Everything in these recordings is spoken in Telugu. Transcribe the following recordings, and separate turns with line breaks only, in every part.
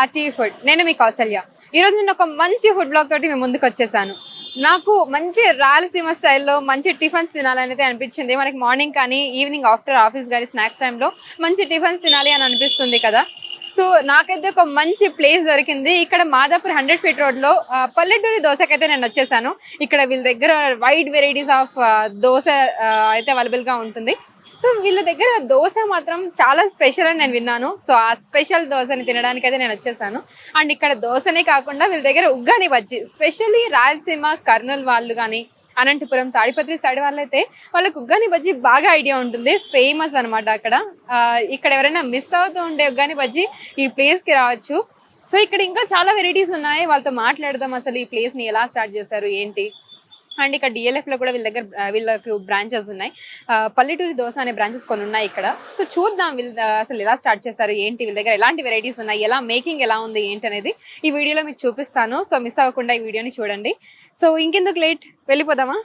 RT food. నేను మీ కౌసల్య. ఈ రోజు నేను ఒక మంచి ఫుడ్ బ్లాగ్ తోటి మేము ముందుకు వచ్చేసాను. నాకు మంచి రాయలసీమ స్టైల్లో మంచి టిఫిన్స్ తినాలని అయితే అనిపించింది. మనకి మార్నింగ్ కానీ ఈవినింగ్ ఆఫ్టర్ ఆఫీస్ కానీ స్నాక్స్ టైంలో మంచి టిఫిన్స్ తినాలి అని అనిపిస్తుంది కదా. సో నాకైతే ఒక మంచి ప్లేస్ దొరికింది. ఇక్కడ మాదాపూర్ హండ్రెడ్ ఫీట్ రోడ్లో పల్లెటూరి దోశకైతే నేను వచ్చేసాను. ఇక్కడ వీళ్ళ దగ్గర వైడ్ వెరైటీస్ ఆఫ్ దోశ అయితే అవైలబుల్గా ఉంటుంది. సో వీళ్ళ దగ్గర దోశ మాత్రం చాలా స్పెషల్ అని నేను విన్నాను. సో ఆ స్పెషల్ దోశని తినడానికి అయితే నేను వచ్చేసాను. అండ్ ఇక్కడ దోశనే కాకుండా వీళ్ళ దగ్గర ఉగ్గాని బజ్జి స్పెషల్లీ రాయలసీమ కర్నూలు వాళ్ళు కానీ అనంతపురం తాడిపత్రి సైడ్ వాళ్ళైతే వాళ్ళకి ఉగ్గాని బజ్జి బాగా ఐడియా ఉంటుంది. ఫేమస్ అన్నమాట అక్కడ. ఇక్కడ ఎవరైనా మిస్ అవుతూ ఉండే ఉగ్గాని బజ్జి ఈ ప్లేస్కి రావచ్చు. సో ఇక్కడ ఇంకా చాలా వెరైటీస్ ఉన్నాయి. వాళ్ళతో మాట్లాడదాం అసలు ఈ ప్లేస్ని ఎలా స్టార్ట్ చేశారు ఏంటి? అండ్ ఇక్కడ డిఎల్ఎఫ్లో కూడా వీళ్ళ దగ్గర వీళ్ళకి బ్రాంచెస్ ఉన్నాయి. పల్లెటూరి దోశ అనే బ్రాంచెస్ కొన్ని ఉన్నాయి ఇక్కడ. సో చూద్దాం వీళ్ళ అసలు ఎలా స్టార్ట్ చేస్తారు ఏంటి వీళ్ళ దగ్గర ఎలాంటి వెరైటీస్ ఉన్నాయి ఎలా మేకింగ్ ఎలా ఉంది ఏంటి అనేది ఈ వీడియోలో మీకు చూపిస్తాను. సో మిస్ అవ్వకుండా ఈ వీడియోని చూడండి. సో ఇంకెందుకు లేట్ వెళ్ళిపోదామా?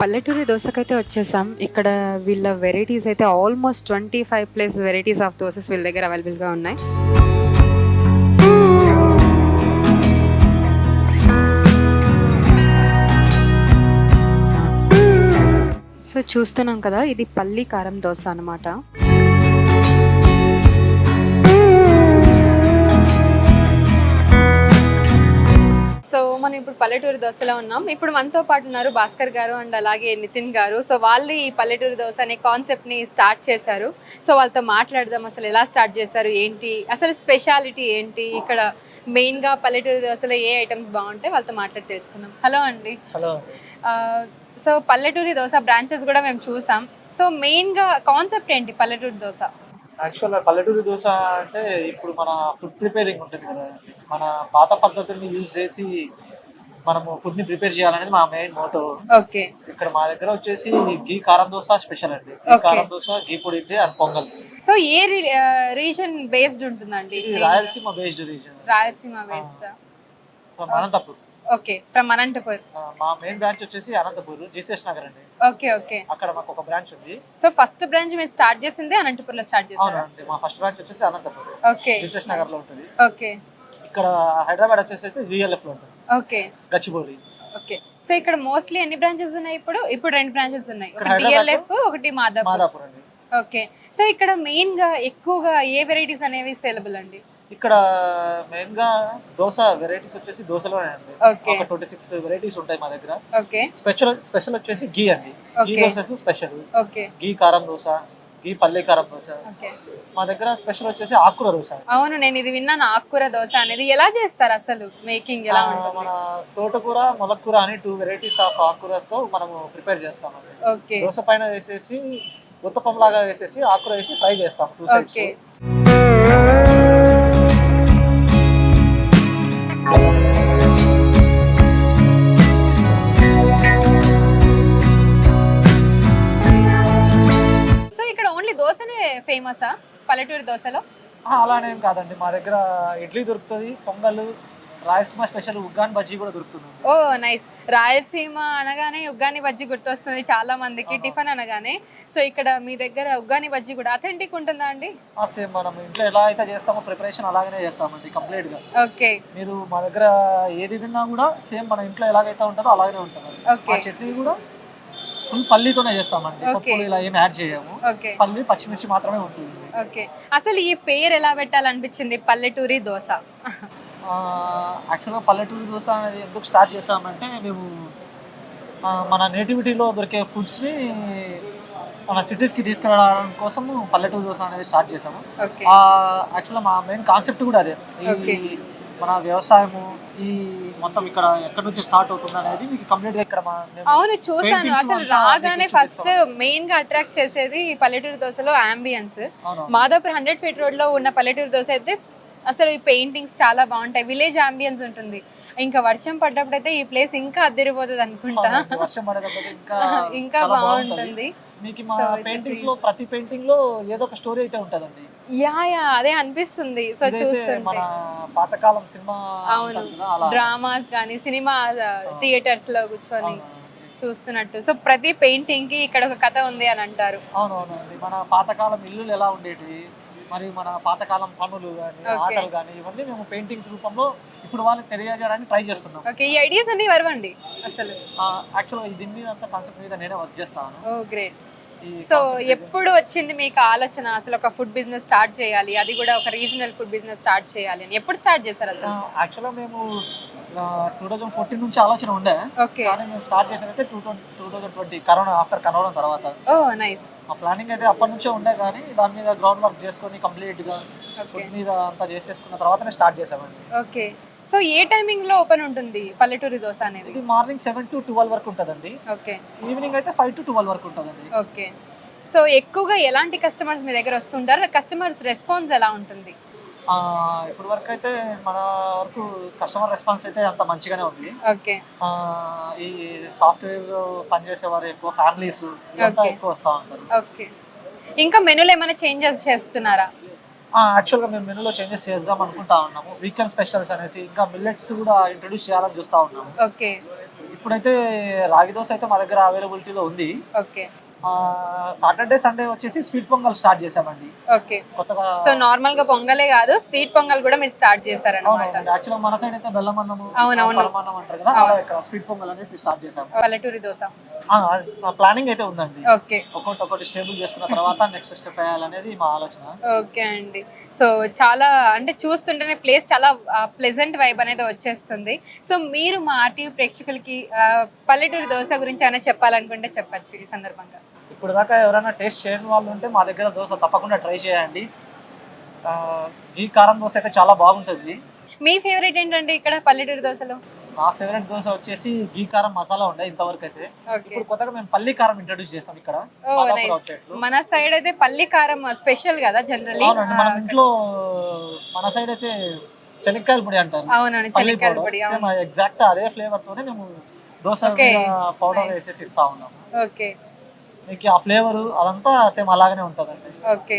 పల్లెటూరి దోశకైతే వచ్చేసాం. ఇక్కడ వీళ్ళ వెరైటీస్ అయితే almost twenty five plus varieties of dosas వీళ్ళ దగ్గర అవైలబుల్గా ఉన్నాయి. సో చూస్తున్నాం కదా ఇది పల్లి కారం దోశ అన్నమాట. సో మనం ఇప్పుడు పల్లెటూరు దోశలో ఉన్నాం. ఇప్పుడు మనతో పాటు ఉన్నారు భాస్కర్ గారు అండ్ అలాగే నితిన్ గారు. సో వాళ్ళు ఈ పల్లెటూరు దోశ అనే కాన్సెప్ట్ని స్టార్ట్ చేశారు. సో వాళ్ళతో మాట్లాడదాం. అసలు ఎలా స్టార్ట్ చేశారు? ఏంటి? అసలు స్పెషాలిటీ ఏంటి? ఇక్కడ మెయిన్గా పల్లెటూరు దోశలో ఏ ఐటమ్స్ బాగుంటాయి? వాళ్ళతో మాట్లాడి తెలుసుకుందాం. హలో అండి.
హలో
సో పల్లెటూరి దోశ బ్రాంచెస్ కూడా మేము చూసాం. సో మెయిన్గా కాన్సెప్ట్ ఏంటి పల్లెటూరు దోశ
యాక్చువల్ పల్లెటూరు దోశ అంటే ఇప్పుడు మన ఫుడ్ ప్రిపేరింగ్ ఉంటుంది కదా. మన పాత పద్ధతుల్ని యూజ్ చేసి మనము ఫుడ్ని ప్రిపేర్ చేయాలనేది మా మెయిన్ మోటో
ఓకే.
ఇక్కడ మా దగ్గర వచ్చేసి గీ కారం దోశ స్పెషల్ అండి. గీ. Karam dosa ghee podi idli and pongal.
So a region based ఉంటుందండి?
Rayalaseema based region
Rayalaseema based
Anantapur.
Okay from Anantapur.
మా మెయిన్ బ్రాంచ్ వచ్చేసి అనంతపూర్ జీసస్ నగర్ అండి.
Okay okay.
అక్కడ మాకు ఒక బ్రాంచ్ ఉంది.
సో ఫస్ట్ బ్రాంచ్ మీరు స్టార్ట్ చేసింది అనంతపూర్లో స్టార్ట్ చేశారు?
అవునండి మా ఫస్ట్ బ్రాంచ్ వచ్చేసి అనంతపూర్.
ఓకే.
జీసస్ నగర్లో ఉంటుంది.
ఓకే.
ఇక్కడ హైదరాబాద్ వచ్చేసి అయితే విఎల్ఎఫ్లో ఉంటుంది.
ఓకే.
గచ్చిబౌలి.
ఓకే. సో ఇక్కడ మోస్ట్లీ ఎన్ని బ్రాంచెస్ ఉన్నాయి ఇప్పుడు? ఇప్పుడు రెండు బ్రాంచెస్ ఉన్నాయి. ఒకటి డిఎల్ఎఫ్ ఒకటి మాదాపూర్.
మాదాపూర్ అండి.
ఓకే. సో ఇక్కడ మెయిన్గా ఎక్కువగా ఏ వెరైటీస్ అనేవి సేలబుల్ అండి?
ఇక్కడ మెయిన్గా దోశ వెరైటీస్ వచ్చేసి దోశలోనే అండి. ఒక ట్వంటీ సిక్స్ వెరైటీస్ ఉంటాయి మా దగ్గర. స్పెషల్ స్పెషల్ వచ్చేసి గీ అండి. గీ. దోశ స్పెషల్ గీ కారం దోశ గీ పల్లె కారం దోశ. మా దగ్గర స్పెషల్ వచ్చేసి ఆకుకూర దోశ.
అవును నేను ఇది విన్నాను ఆకుకూర దోశ అనేది. ఎలా చేస్తారు అసలు మేకింగ్ ఎలా
మన తోటకూర మొలకూర అని టూ వెరైటీస్ ఆఫ్ ఆకుకూరతో మనము ప్రిపేర్
ఓకే.
దోశ పైన వేసేసి ఉత్తపం లాగా వేసేసి ఆకుకూర వేసి ఫ్రై చేస్తాం టూ సైడ్స్
దోశనే ఫేమసా పల్లెటూరు దోశలో?
అలానేం కాదండి. మా దగ్గర ఇడ్లీ దొరుకుతుంది పొంగల్ రాయలసీమ స్పెషల్ ఉగ్గాన్ బజ్జీ కూడా దొరుకుతుంది.
ఓ నైస్. రాయలసీమ అనగానే ఉగ్గాని బజ్జీ గుర్తొస్తుంది చాలా మందికి టిఫిన్ అనగానే. సో ఇక్కడ మీ దగ్గర ఉగ్గాని బజ్జీ కూడా అథెంటిక్ ఉంటుందా అండి?
సేమ్ మనం ఇంట్లో ఎలా అయితే చేస్తామో ప్రిపరేషన్ అలాగనే చేస్తామండి కంప్లీట్గా
ఓకే.
మీరు మా దగ్గర ఏది తిన్నా కూడా సేమ్ మన ఇంట్లో ఎలాగైతే ఉంటుందో అలాగనే ఉంటుంది
ఓకే.
చట్నీ కూడా ఫుల్ పల్లీతోనే చేస్తామండి. పప్పులు ఇలా ఏం యాడ్ చేయము. పల్లి పచ్చిమిర్చి మాత్రమే ఉంటుంది.
ఓకే. అసలు ఈ పేరు ఎలా పెట్టాలనిపించింది? పల్లెటూరి దోశ.
యాక్చువల్గా పల్లెటూరు దోశ అనేది ఎందుకు స్టార్ట్ చేసామంటే మేము మన నేటివిటీలో దొరికే ఫుడ్స్ని మన సిటీస్కి తీసుకెళ్ళడం కోసం పల్లెటూరు దోశ అనేది స్టార్ట్ చేసాము యాక్చువల్గా మా మెయిన్ కాన్సెప్ట్ కూడా అదే. మన వ్యవసాయము ఈ మొత్తం ఇక్కడ ఎక్కడి నుంచి స్టార్ట్ అవుతుంది అనేది మీకు కంప్లీట్గా ఇక్కడ
అవును చూసాను అసలు రాగానే ఫస్ట్. మెయిన్గా అట్రాక్ట్ చేసేది ఈ పల్లెటూరు దోశలో అంబియన్స్ మాదాపూర్ హండ్రెడ్ ఫీట్ రోడ్లో ఉన్న పల్లెటూరు దోశ అయితే అసలు ఈ పెయింటింగ్స్ చాలా బాగుంటాయి. విలేజ్ అంబియన్స్ ఉంటుంది. ఇంకా వర్షం పడ్డప్పుడు అయితే ఈ ప్లేస్ ఇంకా అద్దరిపోతుంది అనుకుంటా.
ఇంకా
బాగుంటుంది.
మీకు మా పెయింటింగ్స్లో ప్రతి పెయింటింగ్లో ఏదో ఒక స్టోరీ అయితే ఉంటదండి.
యా యా అదే అనిపిస్తుంది. సో చూస్తుంటే.
మన పాతకాలం సినిమా
అవును. డ్రామాస్ కానీ సినిమా థియేటర్స్లో కూర్చొని. చూస్తున్నట్టు. సో ప్రతి పెయింటింగ్కి ఇక్కడ ఒక కథ ఉంది అని అంటారు.
అవునవునండి. మన పాతకాలం ఇల్లులు ఎలా ఉండేటివి మరి మన పాతకాలం పనులు కానీ. ఆటలు కానీ ఇవన్నీ మేము పెయింటింగ్స్ రూపంలో ఇప్పుడు వాళ్ళకి తెలియజేయడానికి ట్రై చేస్తున్నాం.
ఓకే ఈ ఐడియాస్ అన్ని వరవండి అసలు.
యాక్చువల్గా దీని మీద అంతా కాన్సెప్ట్ మీద నేనే వర్క్ చేస్తాను.
Oh great. సో. ఎప్పుడు వచ్చింది మీకు ఆలోచన? అసలు ఒక ఫుడ్ బిజినెస్ స్టార్ట్ చేయాలి. అది కూడా ఒక రీజనల్ ఫుడ్ బిజినెస్ స్టార్ట్ చేయాలి అని. ఎప్పుడు స్టార్ట్ చేశారు అసలు?
యాక్చువల్గా మేము టూ థౌజండ్ ఫోర్టీన్ నుంచి ఆలోచన ఉండే.
ఓకే
కానీ మేము start చేసినైతే two two thousand twenty corona after corona తర్వాత.
ఓ నైస్
ఆ ప్లానింగ్ అయితే అప్పటి నుంచే ఉండే కానీ దాని మీద గ్రౌండ్ వర్క్ చేసుకొని కంప్లీట్గా
ఓకే
ఫుడ్ మీద అంతా చేసేసుకున్న తర్వాతనే స్టార్ట్ చేసామండి
ఓకే సో ఏ టైమింగ్లో ఓపెన్ ఉంటుంది పల్లెటూరి దోశ అనేది?
ఇది మార్నింగ్ సెవెన్ టు ట్వెల్వ్ వరకు ఉంటుందండి.
ఓకే.
ఈవినింగ్ అయితే ఫైవ్ టు ట్వెల్వ్ వరకు ఉంటుందండి.
ఓకే. సో ఎక్కువగా ఎలాంటి కస్టమర్స్ మీ దగ్గర వస్తుంటారు? కస్టమర్స్ రెస్పాన్స్ ఎలా ఉంటుంది?
ఆ, ఇప్పటి వరకు అయితే మన వరకు కస్టమర్ రెస్పాన్స్ అయితే అంత మంచిగానే ఉంది.
ఓకే.
ఆ, ఈ సాఫ్ట్వేర్ పనిచేసే వారు ఎక్కువ ఫ్యామిలీస్ ఇదంతా. ఎక్కువ వస్తూ ఉంటారు.
ఓకే. ఇంకా మెనూలో ఏమైనా చేంజెస్ చేస్తున్నారా?
యాక్చువల్గా మేము మెనూలో చేంజెస్ చేద్దాం అనుకుంటా ఉన్నాము. వీకెండ్ స్పెషల్స్ అనేసి ఇంకా మిల్లెట్స్ కూడా ఇంట్రొడ్యూస్ చేయాలని చూస్తూ ఉన్నాము.
ఓకే.
ఇప్పుడైతే రాగి దోశ అయితే మా దగ్గర అవైలబిలిటీలో ఉంది.
ఓకే.
సాటర్డే సండే వచ్చేసి స్వీట్ పొంగల్ స్టార్ట్ చేసామండి
ఓకే.
కొత్తగా
సో నార్మల్గా పొంగలే కాదు స్వీట్ పొంగల్ కూడా మీరు స్టార్ట్
యాక్చువల్గా మన సైడ్ అయితే బెల్లం అన్నము
అవునవును.
అంటారు కదా స్వీట్ పొంగల్ అనేసి స్టార్ట్ చేసాము
పల్లెటూరి దోశ.
ప్లానింగ్ అయితే ఉందండి.
ఓకే.
ఒక్కొక్కటి ఒకటి స్టేబుల్ చేసుకున్న తర్వాత నెక్స్ట్ స్టెప్ వేయాలనేది మా ఆలోచన.
ఓకే అండి. సో చాలా అంటే చూస్తుంటేనే ప్లేస్ చాలా ప్లెజెంట్ వైబ్ అనేది వచ్చేస్తుంది. సో మీరు మా ఆర్టీవీ ప్రేక్షకులకి పల్లెటూరి దోశ గురించి ఏమైనా చెప్పాలనుకుంటే చెప్పచ్చు ఈ సందర్భంగా.
ఇప్పుడు దాకా ఎవరైనా టేస్ట్ చేయని వాళ్ళు ఉంటే మా దగ్గర దోశ తప్పకుండా ట్రై చేయండి. ఈ కారం దోశ అయితే చాలా బాగుంటుంది.
మీ ఫేవరెట్ ఏంటంటే ఇక్కడ పల్లెటూరి దోశలో?
నా ఫేవరెట్ దోశ వచ్చేసి గీ కారం మసాలా ఉండే ఇంతవరకు అయితే. ఇప్పుడు కొత్తగా మేము పల్లి కారం ఇంట్రొడ్యూస్ చేసాం ఇక్కడ.
మన సైడ్ అయితే పల్లి కారం స్పెషల్ కదా జనరలీ
మనం ఇంట్లో మన సైడ్ అయితే పొడి అంటారు.
అవునండి చెనక్కాయల పొడి అవును.
ఎగ్జాక్ట్ అదే ఫ్లేవర్ తోనే మేము దోశ. పౌడర్. వేసేసి ఇస్తా ఉన్నాం
ఓకే.
మీకు ఆ ఫ్లేవర్ అదంతా సేమ్ అలాగనే ఉంటుందండి.
ఓకే.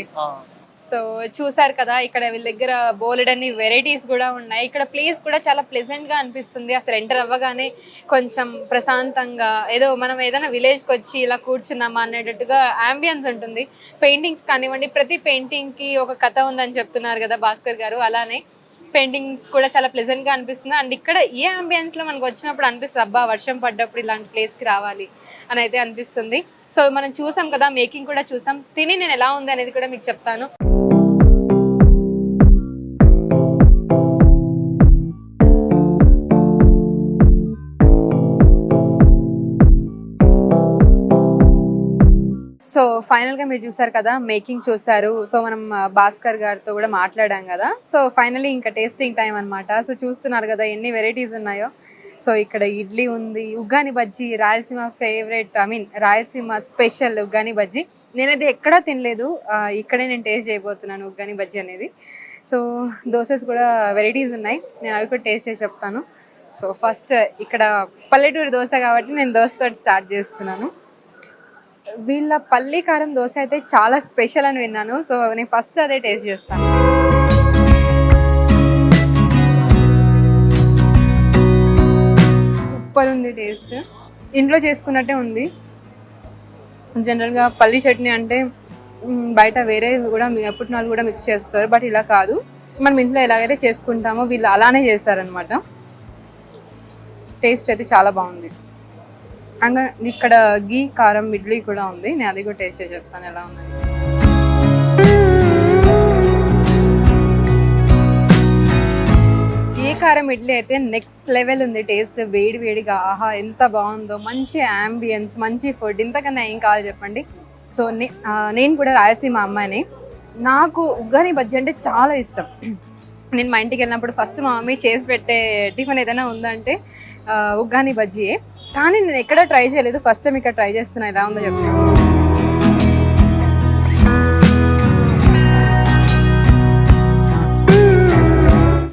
సో చూసారు కదా ఇక్కడ వీళ్ళ దగ్గర బోలెడన్ని వెరైటీస్ కూడా ఉన్నాయి. ఇక్కడ ప్లేస్ కూడా చాలా ప్లెజెంట్గా అనిపిస్తుంది. అసలు ఎంటర్ అవ్వగానే కొంచెం ప్రశాంతంగా ఏదో మనం ఏదైనా విలేజ్కి వచ్చి ఇలా కూర్చున్నామా అనేటట్టుగా అంబియన్స్ ఉంటుంది. పెయింటింగ్స్ కానివ్వండి ప్రతి పెయింటింగ్కి ఒక కథ ఉందని చెప్తున్నారు కదా భాస్కర్ గారు అలానే పెయింటింగ్స్ కూడా చాలా ప్లెజెంట్గా అనిపిస్తుంది. అండ్ ఇక్కడ ఏ అంబియన్స్లో మనకు వచ్చినప్పుడు అనిపిస్తుంది అబ్బా వర్షం పడ్డప్పుడు ఇలాంటి ప్లేస్కి రావాలి అని అయితే అనిపిస్తుంది. సో మనం చూసాం కదా మేకింగ్ కూడా చూసాం. తిని నేను ఎలా ఉంది అనేది కూడా మీకు చెప్తాను. సో ఫైనల్గా మీరు చూసారు కదా మేకింగ్ చూసారు. సో మనం భాస్కర్ గారితో కూడా మాట్లాడాం కదా. సో ఫైనలీ ఇంకా టేస్టింగ్ టైం అనమాట సో చూస్తున్నారు కదా ఎన్ని వెరైటీస్ ఉన్నాయో. సో ఇక్కడ ఇడ్లీ ఉంది uggani bajji Rayalaseema favourite I mean Rayalaseema special uggani bajji. నేనైతే ఎక్కడా తినలేదు. ఇక్కడే నేను టేస్ట్ చేయబోతున్నాను ఉగ్గాని బజ్జీ అనేది. సో దోసెస్ కూడా వెరైటీస్ ఉన్నాయి. నేను అవి కూడా టేస్ట్ చేసి చెప్తాను. సో ఫస్ట్ ఇక్కడ పల్లెటూరు దోశ కాబట్టి నేను దోశతో స్టార్ట్ చేస్తున్నాను. వీళ్ళ పల్లి కారం దోశ అయితే చాలా స్పెషల్ అని విన్నాను. సో నేను ఫస్ట్ అదే టేస్ట్ చేస్తాను సూపర్ ఉంది టేస్ట్. ఇంట్లో చేసుకున్నట్టే ఉంది. జనరల్గా పల్లి చట్నీ అంటే బయట వేరే కూడా మి- పుట్నాలు కూడా మిక్స్ చేస్తారు. బట్ ఇలా కాదు. మనం ఇంట్లో ఎలాగైతే చేసుకుంటామో వీళ్ళు అలానే చేస్తారనమాట టేస్ట్ అయితే చాలా బాగుంది. అంగా ఇక్కడ గీ కారం ఇడ్లీ కూడా ఉంది. నేను అది కూడా టేస్ట్ చేసి చెప్తాను. ఎలా ఉంది గీ కారం ఇడ్లీ అయితే నెక్స్ట్ లెవెల్ ఉంది. టేస్ట్ వేడి వేడిగా ఆహా ఎంత బాగుందో. మంచి యాంబియన్స్ మంచి ఫుడ్ ఇంతకన్నా ఏం కావాలి చెప్పండి? సో నే- నేను కూడా రాయలసీమ అమ్మాయిని. నాకు ఉగ్గాని బజ్జీ అంటే చాలా ఇష్టం. నేను మా ఇంటికి వెళ్ళినప్పుడు ఫస్ట్ మా మమ్మీ చేసి పెట్టే టిఫిన్ ఏదైనా ఉందంటే ఉగ్గాని బజ్జీయే. కానీ నేను ఎక్కడ ట్రై చేయలేదు. ఫస్ట్ టైం ఇక్కడ ట్రై చేస్తున్నా. ఎలా ఉందో చెప్తాను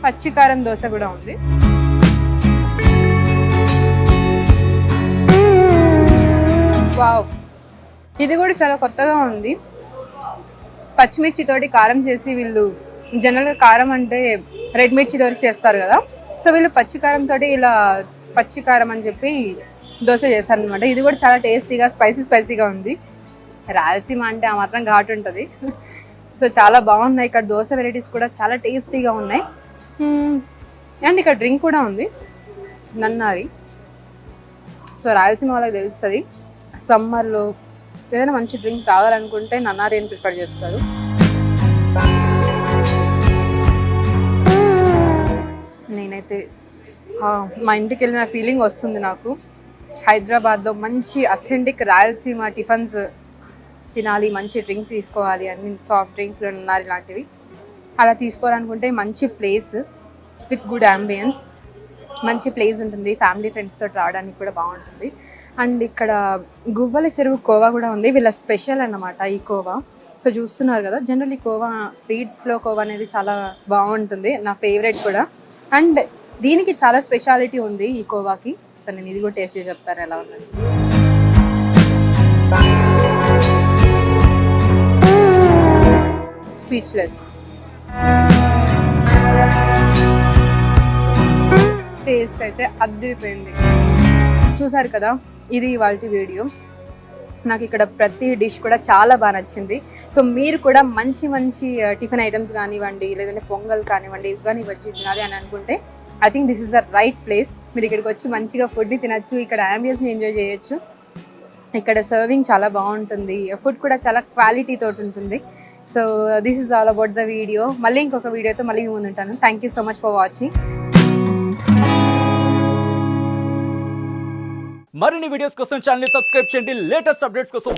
పచ్చికారం దోశ కూడా ఉంది. వావ్ ఇది కూడా చాలా కొత్తగా ఉంది. పచ్చిమిర్చితోటి కారం చేసి వీళ్ళు జనరల్గా కారం అంటే రెడ్ మిర్చి తోటి చేస్తారు కదా. సో వీళ్ళు పచ్చి ఇలా పచ్చికారం అని చెప్పి దోశ చేశాను అనమాట ఇది కూడా చాలా టేస్టీగా స్పైసీ స్పైసీగా ఉంది. రాయలసీమ అంటే ఆ మాత్రం ఘాటు ఉంటుంది. సో చాలా బాగున్నాయి ఇక్కడ దోశ వెరైటీస్ కూడా చాలా టేస్టీగా ఉన్నాయి. అండ్ ఇక్కడ డ్రింక్ కూడా ఉంది. నన్నారి. సో రాయలసీమ వాళ్ళకి తెలుస్తుంది. సమ్మర్లో ఏదైనా మంచి డ్రింక్ తాగాలనుకుంటే నన్నారి అని ప్రిఫర్ చేస్తారు. నేనైతే మా ఇంటికి వెళ్ళిన ఫీలింగ్ వస్తుంది నాకు. హైదరాబాద్లో మంచి అథెంటిక్ రాయలసీమ టిఫన్స్ తినాలి మంచి డ్రింక్ తీసుకోవాలి అన్ని సాఫ్ట్ డ్రింక్స్లో ఉన్నారు ఇలాంటివి. అలా తీసుకోవాలనుకుంటే మంచి ప్లేస్ విత్ గుడ్ అంబియన్స్ మంచి ప్లేస్ ఉంటుంది ఫ్యామిలీ ఫ్రెండ్స్తో రావడానికి కూడా బాగుంటుంది. అండ్ ఇక్కడ గువ్వల చెరువు కోవా కూడా ఉంది వీళ్ళ స్పెషల్ అన్నమాట ఈ కోవా. సో చూస్తున్నారు కదా జనరల్ ఈ కోవా స్వీట్స్లో కోవా అనేది చాలా బాగుంటుంది నా ఫేవరెట్ కూడా. అండ్ దీనికి చాలా స్పెషాలిటీ ఉంది ఈ కోవాకి. సో నేను ఇది కూడా టేస్ట్ చేసి చెప్తాను ఎలా ఉన్నది స్పీచ్లెస్ టేస్ట్ అయితే అద్దరిపోయింది చూసారు కదా ఇది ఇవాళ వీడియో. నాకు ఇక్కడ ప్రతి డిష్ కూడా చాలా బాగా నచ్చింది. సో మీరు కూడా మంచి మంచి టిఫిన్ ఐటమ్స్ కానివ్వండి లేదంటే పొంగల్ కానివ్వండి ఇవి కానీ వచ్చి తినాలి అని అనుకుంటే I think this is the right place మీరు ఇక్కడికి వచ్చి మంచిగా ఫుడ్ని తినచ్చు ఇక్కడ అంబియన్స్ని ఎంజాయ్ చేయొచ్చు. ఇక్కడ సర్వింగ్ చాలా బాగుంటుంది. ఫుడ్ కూడా చాలా క్వాలిటీ తోటి ఉంటుంది. So this is all about the video మళ్ళీ ఇంకొక వీడియోతో మళ్ళీ ముందు ఉంటాను. Thank you so much for watching
మరిన్ని వీడియోస్ కోసం ఛానల్ సబ్స్క్రైబ్ చేయండి. లేటెస్ట్ అప్డేట్స్ కోసం